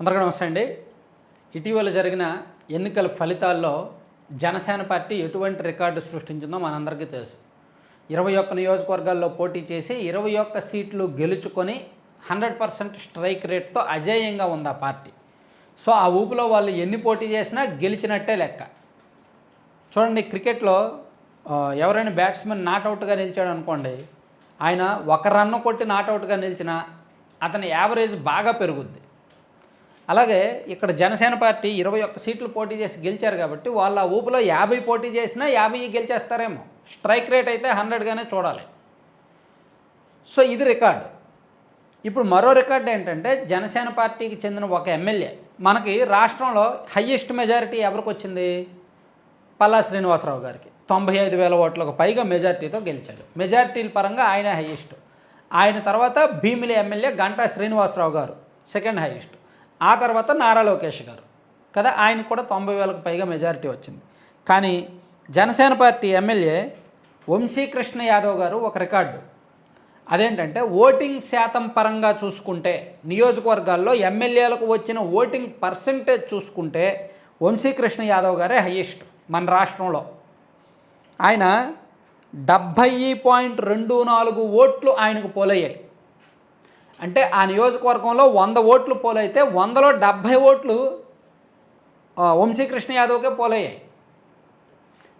అందరికీ నమస్తే అండి. ఇటీవల జరిగిన ఎన్నికల ఫలితాల్లో జనసేన పార్టీ ఎటువంటి రికార్డు సృష్టించిందో మనందరికీ తెలుసు. ఇరవై ఒక్క నియోజకవర్గాల్లో పోటీ చేసి ఇరవై ఒక్క సీట్లు గెలుచుకొని హండ్రెడ్ పర్సెంట్ స్ట్రైక్ రేట్తో అజేయంగా ఉంది ఆ పార్టీ. సో ఆ ఊపులో వాళ్ళు ఎన్ని పోటీ చేసినా గెలిచినట్టే లెక్క. చూడండి క్రికెట్లో ఎవరైనా బ్యాట్స్మెన్ నాట్అవుట్గా నిలిచాడు అనుకోండి ఆయన ఒక రన్ను కొట్టి నాట్అవుట్గా నిలిచినా అతని యావరేజ్ బాగా పెరుగుద్ది. అలాగే ఇక్కడ జనసేన పార్టీ ఇరవై ఒక్క సీట్లు పోటీ చేసి గెలిచారు కాబట్టి వాళ్ళ ఊపులో యాభై పోటీ చేసినా యాభై గెలిచేస్తారేమో. స్ట్రైక్ రేట్ అయితే హండ్రెడ్గానే చూడాలి. సో ఇది రికార్డు. ఇప్పుడు మరో రికార్డు ఏంటంటే జనసేన పార్టీకి చెందిన ఒక ఎమ్మెల్యే. మనకి రాష్ట్రంలో హయ్యెస్ట్ మెజారిటీ ఎవరికి వచ్చింది? పల్లా శ్రీనివాసరావు గారికి. తొంభై ఐదు వేల ఓట్లకు పైగా మెజారిటీతో గెలిచాడు. మెజారిటీల పరంగా ఆయన హయ్యెస్ట్ ఆయన తర్వాత భీమిలి ఎమ్మెల్యే గంటా శ్రీనివాసరావు గారు సెకండ్ హైయెస్ట్. ఆ తర్వాత నారా లోకేష్ గారు. కదా ఆయన కూడా తొంభై వేలకు పైగా మెజారిటీ వచ్చింది. కానీ జనసేన పార్టీ ఎమ్మెల్యే వంశీకృష్ణ యాదవ్ గారు ఒక రికార్డు. అదేంటంటే ఓటింగ్ శాతం పరంగా చూసుకుంటే నియోజకవర్గాల్లో ఎమ్మెల్యేలకు వచ్చిన ఓటింగ్ పర్సంటేజ్ చూసుకుంటే వంశీకృష్ణ యాదవ్ గారే హయ్యెస్ట్ మన రాష్ట్రంలో. ఆయన డెబ్భై పాయింట్ రెండు నాలుగు ఓట్లు ఆయనకు పోలయ్యాయి. అంటే ఆ నియోజకవర్గంలో వంద ఓట్లు పోలైతే వందలో డెబ్భై ఓట్లు వంశీకృష్ణ యాదవ్కే పోలయ్యాయి.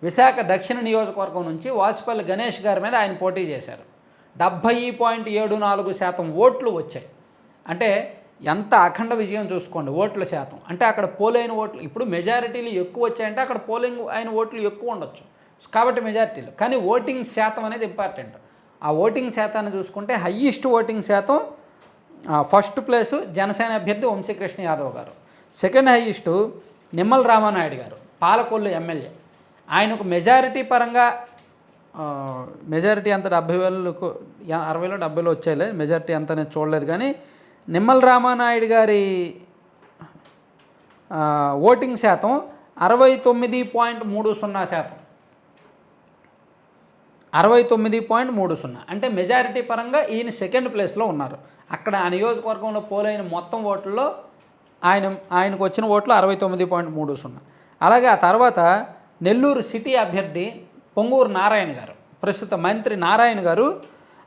విశాఖ దక్షిణ నియోజకవర్గం నుంచి వాసుపల్లి గణేష్ గారి మీద ఆయన పోటీ చేశారు. డెబ్భై పాయింట్ ఏడు నాలుగు శాతం ఓట్లు వచ్చాయి. అంటే ఎంత అఖండ విజయం చూసుకోండి ఓట్ల శాతం. అంటే అక్కడ పోలైన ఓట్లు ఇప్పుడు మెజారిటీలు ఎక్కువ వచ్చాయంటే అక్కడ పోలింగ్ అయిన ఓట్లు ఎక్కువ ఉండొచ్చు. కాబట్టి మెజారిటీలు. కానీ ఓటింగ్ శాతం అనేది ఇంపార్టెంట్. ఆ ఓటింగ్ శాతాన్ని చూసుకుంటే హయ్యెస్ట్ ఓటింగ్ శాతం ఫస్ట్ ప్లేసు జనసేన అభ్యర్థి Vamsikrishna Yadav garu. Second highest Nimmala Ramanaidu garu Palakollu MLA. ఆయనకు మెజారిటీ పరంగా మెజారిటీ అంత డెబ్బై వేలకు అరవైలో డెబ్బైలో వచ్చాయిలే మెజారిటీ అంత నేను చూడలేదు కానీ నిమ్మల రామానాయుడు గారి ఓటింగ్ శాతం అరవై తొమ్మిది పాయింట్ మూడు సున్నా శాతం. అరవై తొమ్మిది పాయింట్ మూడు సున్నా. అంటే మెజారిటీ పరంగా ఈయన సెకండ్ ప్లేస్లో ఉన్నారు. అక్కడ ఆ నియోజకవర్గంలో పోలైన మొత్తం ఓట్లలో ఆయన ఆయనకు వచ్చిన ఓట్లు అరవై తొమ్మిది పాయింట్ మూడు సున్నా. అలాగే ఆ తర్వాత నెల్లూరు సిటీ అభ్యర్థి పొంగూరు నారాయణ గారు ప్రస్తుత మంత్రి నారాయణ గారు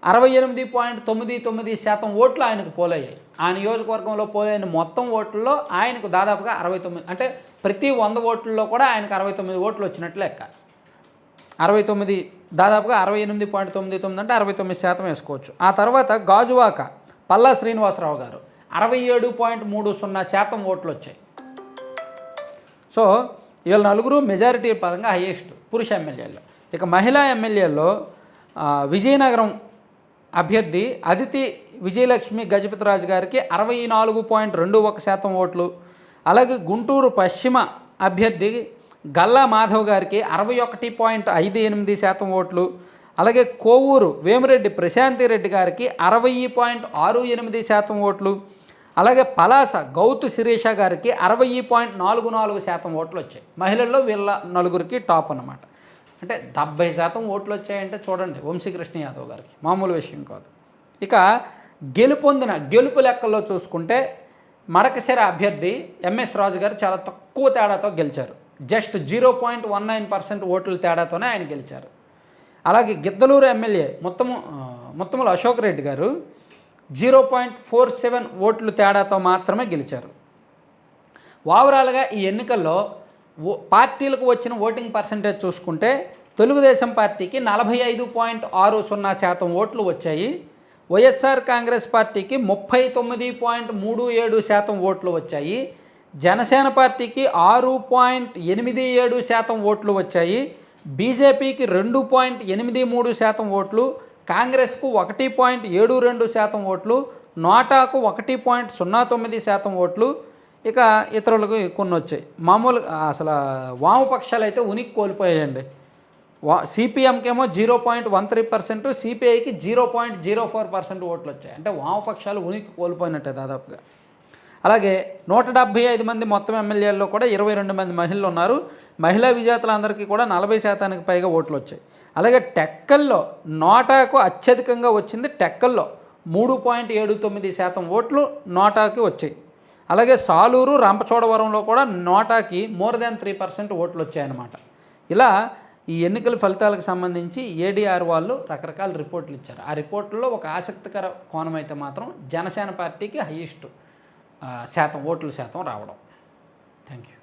అరవై ఎనిమిది పాయింట్ తొమ్మిది తొమ్మిది శాతం ఓట్లు ఆయనకు పోలయ్యాయి. ఆ నియోజకవర్గంలో పోలైన మొత్తం ఓట్లలో ఆయనకు దాదాపుగా అరవై తొమ్మిది అంటే ప్రతి వంద ఓట్లలో కూడా ఆయనకు అరవై తొమ్మిది ఓట్లు వచ్చినట్లు లెక్క. అరవై తొమ్మిది దాదాపుగా అరవై ఎనిమిది పాయింట్ తొమ్మిది తొమ్మిది అంటే అరవై తొమ్మిది శాతం వేసుకోవచ్చు. ఆ తర్వాత గాజువాక పల్లా శ్రీనివాసరావు గారు. అరవై ఏడు పాయింట్ మూడు సున్నా శాతం ఓట్లు వచ్చాయి సో వీళ్ళ నలుగురు మెజారిటీ పరంగా హయ్యెస్ట్ పురుష ఎమ్మెల్యేలు. ఇక మహిళా ఎమ్మెల్యేల్లో విజయనగరం అభ్యర్థి అదితి విజయలక్ష్మి గజపతిరాజు గారికి అరవై నాలుగు పాయింట్ రెండు ఒక శాతం ఓట్లు. అలాగే గుంటూరు పశ్చిమ అభ్యర్థి గల్లా మాధవ్ గారికి అరవై ఒకటి పాయింట్ ఐదు ఎనిమిది శాతం ఓట్లు. అలాగే కోవూరు వేమిరెడ్డి ప్రశాంతి రెడ్డి గారికి అరవై పాయింట్ ఆరు ఎనిమిది శాతం ఓట్లు. అలాగే పలాస గౌతు శిరీష గారికి అరవై పాయింట్ నాలుగు నాలుగు శాతం ఓట్లు వచ్చాయి. మహిళల్లో వీళ్ళ నలుగురికి టాప్ అన్నమాట. అంటే డెబ్బై శాతం ఓట్లు వచ్చాయంటే చూడండి వంశీకృష్ణ యాదవ్ గారికి. మామూలు విషయం కాదు. ఇక గెలుపొందిన గెలుపు లెక్కల్లో చూసుకుంటే మడకశిర అభ్యర్థి ఎంఎస్ రాజు గారు చాలా తక్కువ తేడాతో గెలిచారు. Just zero point one nine percent ఓట్ల తేడాతోనే ఆయన గెలిచారు. అలాగే గిద్దలూరు ఎమ్మెల్యే మొత్తము ఆ, మొత్తములు అశోక్ రెడ్డి గారు జీరో పాయింట్ ఫోర్ సెవెన్ ఓట్లు తేడాతో మాత్రమే గెలిచారు. ఓవరాల్గా ఈ ఎన్నికల్లో ఓ పార్టీలకు వచ్చిన ఓటింగ్ పర్సంటేజ్ చూసుకుంటే తెలుగుదేశం పార్టీకి నలభై ఐదు పాయింట్ ఆరు సున్నా శాతం ఓట్లు వచ్చాయి. వైఎస్ఆర్ కాంగ్రెస్ పార్టీకి ముప్పై తొమ్మిది పాయింట్ మూడు ఏడు శాతం ఓట్లు వచ్చాయి. జనసేన పార్టీకి ఆరు పాయింట్ ఎనిమిది ఏడు శాతం ఓట్లు వచ్చాయి. బీజేపీకి రెండు పాయింట్ ఎనిమిది మూడు శాతం ఓట్లు కాంగ్రెస్కు ఒకటి పాయింట్ ఏడు రెండు శాతం ఓట్లు నోటాకు ఒకటి పాయింట్ సున్నా తొమ్మిది శాతం ఓట్లు. ఇక ఇతరులకు కొన్ని వచ్చాయి. మామూలు అసలు వామపక్షాలు అయితే ఉనికి కోల్పోయాయండి. వా సిపిఎంకేమో zero point one three percent సిపిఐకి zero point zero four percent ఓట్లు వచ్చాయి. అంటే వామపక్షాలు ఉనికి కోల్పోయినట్టే దాదాపుగా. అలాగే నూట డెబ్భై ఐదు మంది మొత్తం ఎమ్మెల్యేల్లో కూడా ఇరవై రెండు మంది మహిళలు ఉన్నారు. మహిళా విజేతలందరికీ కూడా నలభై శాతానికి పైగా ఓట్లు వచ్చాయి. అలాగే టెక్కల్లో నోటాకు అత్యధికంగా వచ్చింది టెక్కల్లో మూడు పాయింట్ ఏడు తొమ్మిది శాతం ఓట్లు నోటాకి వచ్చాయి. అలాగే సాలూరు రంపచోడవరంలో కూడా నోటాకి మోర్ దాన్ త్రీ పర్సెంట్ ఓట్లు వచ్చాయన్నమాట. ఇలా ఈ ఎన్నికల ఫలితాలకు సంబంధించి ఏడీఆర్ వాళ్ళు రకరకాల రిపోర్ట్లు ఇచ్చారు. ఆ రిపోర్ట్లో ఒక ఆసక్తికర కోణం అయితే మాత్రం జనసేన పార్టీకి హయ్యెస్ట్ శాతం ఓట్ల శాతం రావడం. Thank you